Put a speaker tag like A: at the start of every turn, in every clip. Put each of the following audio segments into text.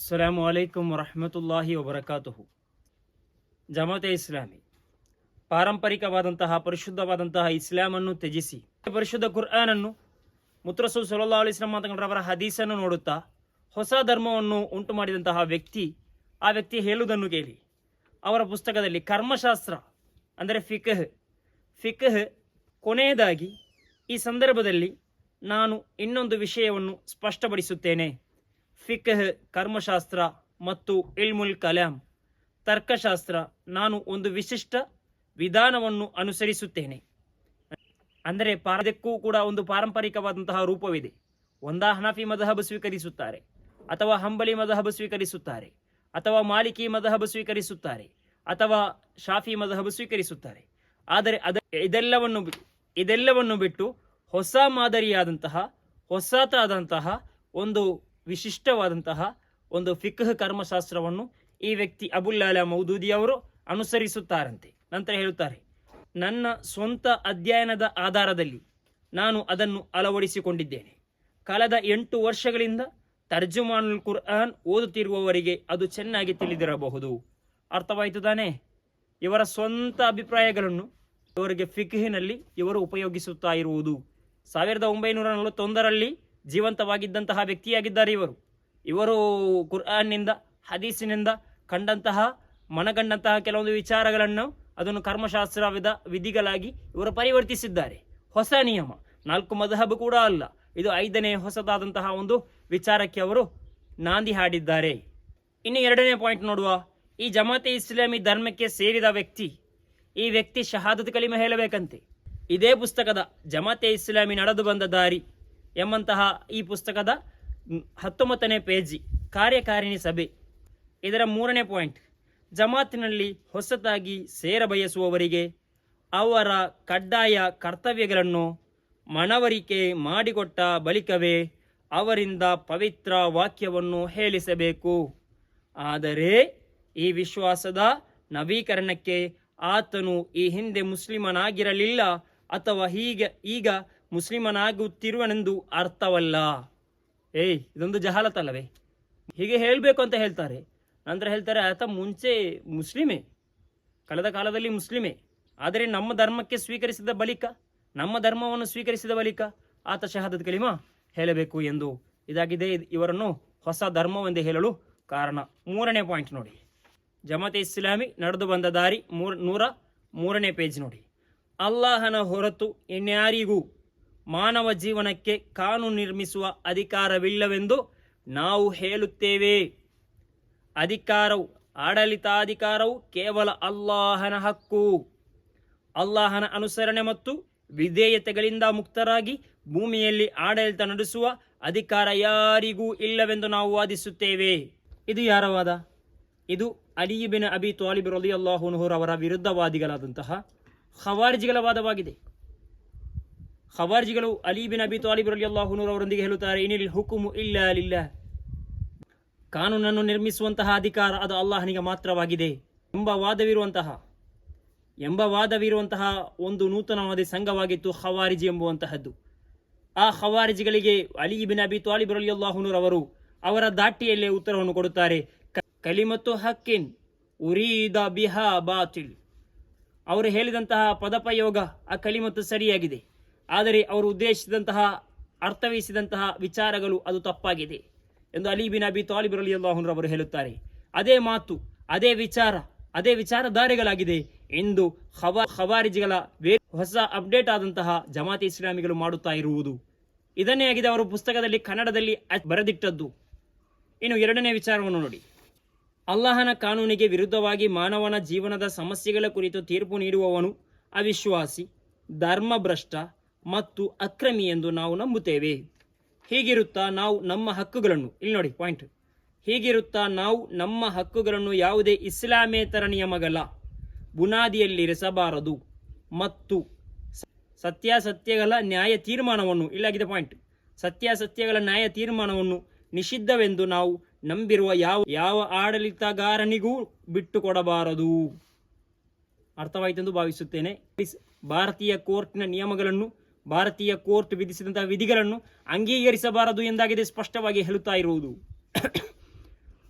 A: ಅಸ್ಸಲಾಮು ಅಲೈಕುಂ ವರಹಮತುಲ್ಲಾಹಿ ವಬರಕಾತುಹು ಜಮಾತೆ ಇಸ್ಲಾಮಿ ಪಾರಂಪರಿಕವಾದಂತಹ ಪರಿಶುದ್ಧವಾದಂತಹ ಇಸ್ಲಾಮನ್ನು ತ್ಯಜಿಸಿ, ಪರಿಶುದ್ಧ ಕುರ್ಆನನ್ನು ಮುತ್ರಸು ಸೊಲ್ಲಾ ಅಲಿಸ್ಲಾಂ ಮಾತಂಗಳವರ ಹದೀಸನ್ನು ನೋಡುತ್ತಾ, ಹೊಸ ಧರ್ಮವನ್ನು ಉಂಟು ಮಾಡಿದಂತಹ ವ್ಯಕ್ತಿ, ಆ ವ್ಯಕ್ತಿ ಹೇಳುವುದನ್ನು ಕೇಳಿ. ಅವರ ಪುಸ್ತಕದಲ್ಲಿ ಕರ್ಮಶಾಸ್ತ್ರ, ಅಂದರೆ ಫಿಕಹ್ ಫಿಕಹ್ ಕೊನೆಯದಾಗಿ ಈ ಸಂದರ್ಭದಲ್ಲಿ ನಾನು ಇನ್ನೊಂದು ವಿಷಯವನ್ನು ಸ್ಪಷ್ಟಪಡಿಸುತ್ತೇನೆ. ಫಿಕಹ್, ಕರ್ಮಶಾಸ್ತ್ರ ಮತ್ತು ಇಲ್ಮುಲ್ ಕಲಾಂ. ತರ್ಕಶಾಸ್ತ್ರ, ನಾನು ಒಂದು ವಿಶಿಷ್ಟ ವಿಧಾನವನ್ನು ಅನುಸರಿಸುತ್ತೇನೆ. ಅಂದರೆ ಪಾರದಕ್ಕೂ ಕೂಡ ಒಂದು ಪಾರಂಪರಿಕವಾದಂತಹ ರೂಪವಿದೆ. ಒಂದಾ ಹನಫಿ ಮದಹಬ್ ಸ್ವೀಕರಿಸುತ್ತಾರೆ, ಅಥವಾ ಹಂಬಲಿ ಮದಹಬ್ ಸ್ವೀಕರಿಸುತ್ತಾರೆ, ಅಥವಾ ಮಾಲಿಕಿ ಮದಹಬ್ ಸ್ವೀಕರಿಸುತ್ತಾರೆ, ಅಥವಾ ಶಾಫಿ ಮದಹಬ್ ಸ್ವೀಕರಿಸುತ್ತಾರೆ. ಆದರೆ ಅದ, ಇದೆಲ್ಲವನ್ನು ಇದೆಲ್ಲವನ್ನು ಬಿಟ್ಟು ಹೊಸ ಮಾದರಿಯಾದಂತಹ, ಹೊಸತಾದಂತಹ ಒಂದು ವಿಶಿಷ್ಟವಾದಂತಹ ಒಂದು ಫಿಕ್ಹ ಕರ್ಮಶಾಸ್ತ್ರವನ್ನು ಈ ವ್ಯಕ್ತಿ ಅಬುಲ್ಲಾಲ ಮೌದೂದಿ ಅವರು ಅನುಸರಿಸುತ್ತಾರಂತೆ. ನಂತರ ಹೇಳುತ್ತಾರೆ, ನನ್ನ ಸ್ವಂತ ಅಧ್ಯಯನದ ಆಧಾರದಲ್ಲಿ ನಾನು ಅದನ್ನು ಅಳವಡಿಸಿಕೊಂಡಿದ್ದೇನೆ. ಕಳೆದ ಎಂಟು ವರ್ಷಗಳಿಂದ ತರ್ಜುಮಾನುಲ್ ಕುರ್ಆನ್ ಓದುತ್ತಿರುವವರಿಗೆ ಅದು ಚೆನ್ನಾಗಿ ತಿಳಿದಿರಬಹುದು. ಅರ್ಥವಾಯಿತು ತಾನೇ? ಇವರ ಸ್ವಂತ ಅಭಿಪ್ರಾಯಗಳನ್ನು ಇವರಿಗೆ ಫಿಕ್ಹಿನಲ್ಲಿ ಇವರು ಉಪಯೋಗಿಸುತ್ತಾ ಇರುವುದು. ಸಾವಿರದ ಒಂಬೈನೂರ ನಲವತ್ತೊಂದರಲ್ಲಿ ಜೀವಂತವಾಗಿದ್ದಂತಹ ವ್ಯಕ್ತಿಯಾಗಿದ್ದಾರೆ ಇವರು. ಇವರು ಕುರ್ಆನ್ನಿಂದ, ಹದೀಸಿನಿಂದ ಕಂಡಂತಹ, ಮನಗಂಡಂತಹ ಕೆಲವೊಂದು ವಿಚಾರಗಳನ್ನು ಅದನ್ನು ಕರ್ಮಶಾಸ್ತ್ರ ವಿಧ, ವಿಧಿಗಳಾಗಿ ಇವರು ಪರಿವರ್ತಿಸಿದ್ದಾರೆ. ಹೊಸ ನಿಯಮ. ನಾಲ್ಕು ಮದಹಬ್ ಕೂಡ ಅಲ್ಲ. ಇದು ಐದನೇ ಹೊಸದಾದಂತಹ ಒಂದು ವಿಚಾರಕ್ಕೆ ಅವರು ನಾಂದಿ ಹಾಡಿದ್ದಾರೆ. ಇನ್ನು ಎರಡನೇ ಪಾಯಿಂಟ್ ನೋಡುವ. ಈ ಜಮಾತೆ ಇಸ್ಲಾಮಿ ಧರ್ಮಕ್ಕೆ ಸೇರಿದ ವ್ಯಕ್ತಿ, ಈ ವ್ಯಕ್ತಿ ಶಹಾದತ್ ಕಲಿಮೆ ಹೇಳಬೇಕಂತೆ. ಇದೇ ಪುಸ್ತಕದ ಜಮಾತೆ ಇಸ್ಲಾಮಿ ನಡೆದು ಬಂದ ದಾರಿ ಎಂಬಂತಹ ಈ ಪುಸ್ತಕದ ಹತ್ತೊಂಬತ್ತನೇ ಪೇಜಿ ಕಾರ್ಯಕಾರಿಣಿ ಸಭೆ. ಇದರ ಮೂರನೇ ಪಾಯಿಂಟ್, ಜಮಾತಿನಲ್ಲಿ ಹೊಸತಾಗಿ ಸೇರ ಬಯಸುವವರಿಗೆ ಅವರ ಕಡ್ಡಾಯ ಕರ್ತವ್ಯಗಳನ್ನು ಮನವರಿಕೆ ಮಾಡಿಕೊಟ್ಟ ಬಳಿಕವೇ ಅವರಿಂದ ಪವಿತ್ರ ವಾಕ್ಯವನ್ನು ಹೇಳಿಸಬೇಕು. ಆದರೆ ಈ ವಿಶ್ವಾಸದ ನವೀಕರಣಕ್ಕೆ ಆತನು ಈ ಹಿಂದೆ ಮುಸ್ಲಿಮನಾಗಿರಲಿಲ್ಲ ಅಥವಾ ಹೀಗೆ ಈಗ ಮುಸ್ಲಿಮನಾಗುತ್ತಿರುವನೆಂದು ಅರ್ಥವಲ್ಲ. ಏಯ್, ಇದೊಂದು ಜಹಾಲತಲ್ಲವೇ? ಹೀಗೆ ಹೇಳಬೇಕು ಅಂತ ಹೇಳ್ತಾರೆ. ನಂತರ ಹೇಳ್ತಾರೆ, ಆತ ಮುಂಚೆ ಮುಸ್ಲಿಮೇ. ಕಳೆದ ಕಾಲದಲ್ಲಿ ಮುಸ್ಲಿಮೇ. ಆದರೆ ನಮ್ಮ ಧರ್ಮಕ್ಕೆ ಸ್ವೀಕರಿಸಿದ ಬಳಿಕ, ನಮ್ಮ ಧರ್ಮವನ್ನು ಸ್ವೀಕರಿಸಿದ ಬಳಿಕ ಆತ ಶಹಾದತ್ ಕಲಿಮಾ ಹೇಳಬೇಕು ಎಂದು. ಇದಾಗಿದೆ ಇವರನ್ನು ಹೊಸ ಧರ್ಮವೆಂದು ಹೇಳಲು ಕಾರಣ. ಮೂರನೇ ಪಾಯಿಂಟ್ ನೋಡಿ. ಜಮಾತೆ ಇಸ್ಲಾಮಿ ನಡೆದು ಬಂದ ದಾರಿ ಮೂರ್ ನೂರ ಮೂರನೇ ಪೇಜ್ ನೋಡಿ. ಅಲ್ಲಾಹನ ಹೊರತು ಇನ್ಯಾರಿಗೂ ಮಾನವ ಜೀವನಕ್ಕೆ ಕಾನೂನು ನಿರ್ಮಿಸುವ ಅಧಿಕಾರವಿಲ್ಲವೆಂದು ನಾವು ಹೇಳುತ್ತೇವೆ. ಅಧಿಕಾರವು ಆಡಳಿತಾಧಿಕಾರವು ಕೇವಲ ಅಲ್ಲಾಹನ ಹಕ್ಕು. ಅಲ್ಲಾಹನ ಅನುಸರಣೆ ಮತ್ತು ವಿಧೇಯತೆಗಳಿಂದ ಮುಕ್ತರಾಗಿ ಭೂಮಿಯಲ್ಲಿ ಆಡಳಿತ ನಡೆಸುವ ಅಧಿಕಾರ ಯಾರಿಗೂ ಇಲ್ಲವೆಂದು ನಾವು ವಾದಿಸುತ್ತೇವೆ. ಇದು ಯಾರ ವಾದ ಇದು ಅಲಿಬಿನ ಅಬಿ ತಾಲಿಬ್ ರಲಿ ಅವರ ವಿರುದ್ಧವಾದಿಗಳಾದಂತಹ ಖವಾರಿಜಿಗಳ ವಾದವಾಗಿದೆ. ಖವಾರ್ಜಿಗಳು ಅಲಿ ಬಿನ್ ಅಬಿ ತಾಲಿಬ್ ರಲಿ ಅವರೊಂದಿಗೆ ಹೇಳುತ್ತಾರೆ, ಇನಿಲ್ ಹುಕುಮು ಇಲ್ಲ ಲಿಲ್ಲ. ಕಾನೂನನ್ನು ನಿರ್ಮಿಸುವಂತಹ ಅಧಿಕಾರ ಅದು ಅಲ್ಲಾಹನಿಗೆ ಮಾತ್ರವಾಗಿದೆ ಎಂಬ ವಾದವಿರುವಂತಹ ಎಂಬ ವಾದವಿರುವಂತಹ ಒಂದು ನೂತನವಾದ ಸಂಘವಾಗಿತ್ತು ಖವಾರಿಜಿ ಎಂಬುವಂತಹದ್ದು. ಆ ಖವಾರಿಜಿಗಳಿಗೆ ಅಲಿ ಬಿನ್ ಅಬಿ ತಾಲಿಬ್ ರಲಿ ಅವರು ಅವರ ದಾಟಿಯಲ್ಲೇ ಉತ್ತರವನ್ನು ಕೊಡುತ್ತಾರೆ ಕಲಿಮತ್ತು ಹಕ್ಕಿನ್ ಉರೀದ ಬಿಹಾ ಬಾತಿಲ್. ಅವರು ಹೇಳಿದಂತಹ ಪದಪಯೋಗ ಆ ಕಲಿಮತ್ತು ಸರಿಯಾಗಿದೆ. ಆದರೆ ಅವರು ಉದ್ದೇಶಿಸಿದಂತಹ ಅರ್ಥವಿಸಿದಂತಹ ವಿಚಾರಗಳು ಅದು ತಪ್ಪಾಗಿದೆ ಎಂದು ಅಲಿ ಬಿನ್ ಅಬಿ ತಾಲಿಬ್ ಅವರು ಹೇಳುತ್ತಾರೆ. ಅದೇ ಮಾತು, ಅದೇ ವಿಚಾರ, ಅದೇ ವಿಚಾರಧಾರೆಗಳಾಗಿದೆ ಎಂದು ಹವಾ ಖವಾರಿಜಿಗಳ ಹೊಸ ಅಪ್ಡೇಟ್ ಆದಂತಹ ಜಮಾತಿ ಇಸ್ಲಾಮಿಗಳು ಮಾಡುತ್ತಾ ಇರುವುದು. ಇದನ್ನೇ ಆಗಿದೆ ಅವರು ಪುಸ್ತಕದಲ್ಲಿ ಕನ್ನಡದಲ್ಲಿ ಬರೆದಿಟ್ಟದ್ದು. ಇನ್ನು ಎರಡನೇ ವಿಚಾರವನ್ನು ನೋಡಿ. ಅಲ್ಲಾಹನ ಕಾನೂನಿಗೆ ವಿರುದ್ಧವಾಗಿ ಮಾನವನ ಜೀವನದ ಸಮಸ್ಯೆಗಳ ಕುರಿತು ತೀರ್ಪು ನೀಡುವವನು ಅವಿಶ್ವಾಸಿ, ಧರ್ಮಭ್ರಷ್ಟ ಮತ್ತು ಅಕ್ರಮಿ ಎಂದು ನಾವು ನಂಬುತ್ತೇವೆ. ಹೀಗಿರುತ್ತಾ ನಾವು ನಮ್ಮ ಹಕ್ಕುಗಳನ್ನು, ಇಲ್ಲಿ ನೋಡಿ ಪಾಯಿಂಟ್ ಹೀಗಿರುತ್ತಾ ನಾವು ನಮ್ಮ ಹಕ್ಕುಗಳನ್ನು ಯಾವುದೇ ಇಸ್ಲಾಮೇತರ ನಿಯಮಗಳ ಬುನಾದಿಯಲ್ಲಿರಿಸಬಾರದು ಮತ್ತು ಸತ್ಯಾಸತ್ಯಗಳ ನ್ಯಾಯ ತೀರ್ಮಾನವನ್ನು ಇಲ್ಲಾಗಿದೆ ಪಾಯಿಂಟ್ ಸತ್ಯಾಸತ್ಯಗಳ ನ್ಯಾಯ ತೀರ್ಮಾನವನ್ನು ನಿಷಿದ್ಧವೆಂದು ನಾವು ನಂಬಿರುವ ಯಾವ ಯಾವ ಆಡಳಿತಗಾರನಿಗೂ ಬಿಟ್ಟುಕೊಡಬಾರದು. ಅರ್ಥವಾಯಿತೆಂದು ಭಾವಿಸುತ್ತೇನೆ. ಭಾರತೀಯ ಕೋರ್ಟ್ನ ನಿಯಮಗಳನ್ನು ಭಾರತೀಯ ಕೋರ್ಟ್ ವಿಧಿಸಿದಂತಹ ವಿಧಿಗಳನ್ನು ಅಂಗೀಕರಿಸಬಾರದು ಎಂದಾಗಿದೆ ಸ್ಪಷ್ಟವಾಗಿ ಹೇಳುತ್ತಾ ಇರುವುದು.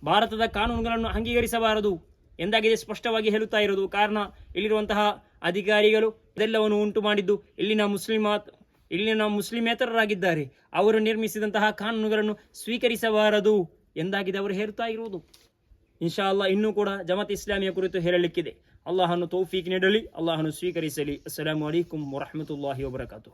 A: ಭಾರತದ ಕಾನೂನುಗಳನ್ನು ಅಂಗೀಕರಿಸಬಾರದು ಎಂದಾಗಿದೆ ಸ್ಪಷ್ಟವಾಗಿ ಹೇಳುತ್ತಾ ಇರುವುದು. ಕಾರಣ, ಇಲ್ಲಿರುವಂತಹ ಅಧಿಕಾರಿಗಳು ಇದೆಲ್ಲವನ್ನು ಉಂಟು ಮಾಡಿದ್ದು ಇಲ್ಲಿನ ಮುಸ್ಲಿಮಾತ್ ಇಲ್ಲಿನ ಮುಸ್ಲಿಮೇತರರಾಗಿದ್ದಾರೆ. ಅವರು ನಿರ್ಮಿಸಿದಂತಹ ಕಾನೂನುಗಳನ್ನು ಸ್ವೀಕರಿಸಬಾರದು ಎಂದಾಗಿದೆ ಅವರು ಹೇಳುತ್ತಾ ಇರುವುದು. ಇನ್ಶಾ ಅಲ್ಲಾ ಇನ್ನೂ ಕೂಡ ಜಮಾತ್ ಇಸ್ಲಾಮಿಯ ಕುರಿತು ಹೇಳಲಿಕ್ಕಿದೆ. الله أنو توفيق ندلي الله أنو نسويك رسلي السلام عليكم ورحمة الله وبركاته